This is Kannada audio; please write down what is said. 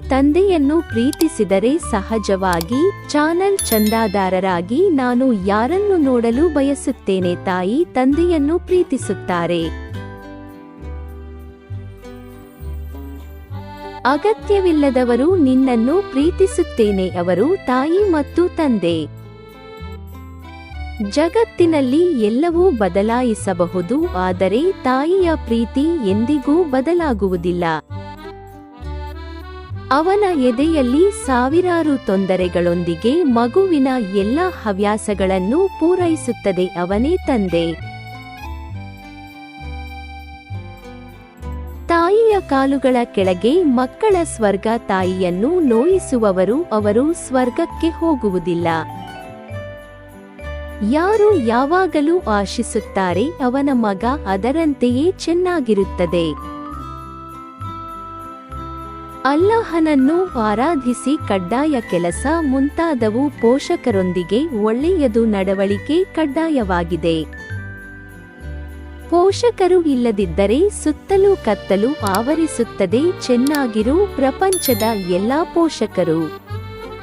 ತಂದೆಯನ್ನು ಪ್ರೀತಿಸಿದರೆ ಸಹಜವಾಗಿ ಚಾನಲ್ ಚಂದಾದಾರರಾಗಿ ನಾನು ಯಾರನ್ನು ನೋಡಲು ಬಯಸುತ್ತೇನೆ ತಾಯಿ ತಂದೆಯನ್ನು ಪ್ರೀತಿಸುತ್ತಾರೆ. ಅಗತ್ಯವಿಲ್ಲದವರು ನಿನ್ನನ್ನು ಪ್ರೀತಿಸುತ್ತೇನೆ ಅವರು ತಾಯಿ ಮತ್ತು ತಂದೆ. ಜಗತ್ತಿನಲ್ಲಿ ಎಲ್ಲವೂ ಬದಲಾಯಿಸಬಹುದು ಆದರೆ ತಾಯಿಯ ಪ್ರೀತಿ ಎಂದಿಗೂ ಬದಲಾಗುವುದಿಲ್ಲ. ಅವನ ಎದೆಯಲ್ಲಿ ಸಾವಿರಾರು ತೊಂದರೆಗಳೊಂದಿಗೆ ಮಗುವಿನ ಎಲ್ಲ ಹವ್ಯಾಸಗಳನ್ನು ಪೂರೈಸುತ್ತದೆ ಅವನೇ ತಂದೆ. ತಾಯಿಯ ಕಾಲುಗಳ ಕೆಳಗೆ ಮಕ್ಕಳ ಸ್ವರ್ಗ ತಾಯಿಯನ್ನು ನೋಯಿಸುವವರು ಅವರು ಸ್ವರ್ಗಕ್ಕೆ ಹೋಗುವುದಿಲ್ಲ. ಯಾರು ಯಾವಾಗಲೂ ಆಶಿಸುತ್ತಾರೆ ಅವನ ಮಗ ಅದರಂತೆಯೇ ಚೆನ್ನಾಗಿರುತ್ತದೆ. ಅಲ್ಲಾಹನನ್ನು ಆರಾಧಿಸಿ ಕಡ್ಡಾಯ ಕೆಲಸ ಮುಂತಾದವು ಪೋಷಕರೊಂದಿಗೆ ಒಳ್ಳೆಯದು ನಡವಳಿಕೆ ಕಡ್ಡಾಯವಾಗಿದೆ. ಪೋಷಕರು ಇಲ್ಲದಿದ್ದರೆ ಸುತ್ತಲೂ ಕತ್ತಲು ಆವರಿಸುತ್ತದೆ, ಚೆನ್ನಾಗಿರು ಪ್ರಪಂಚದ ಎಲ್ಲಾ ಪೋಷಕರು.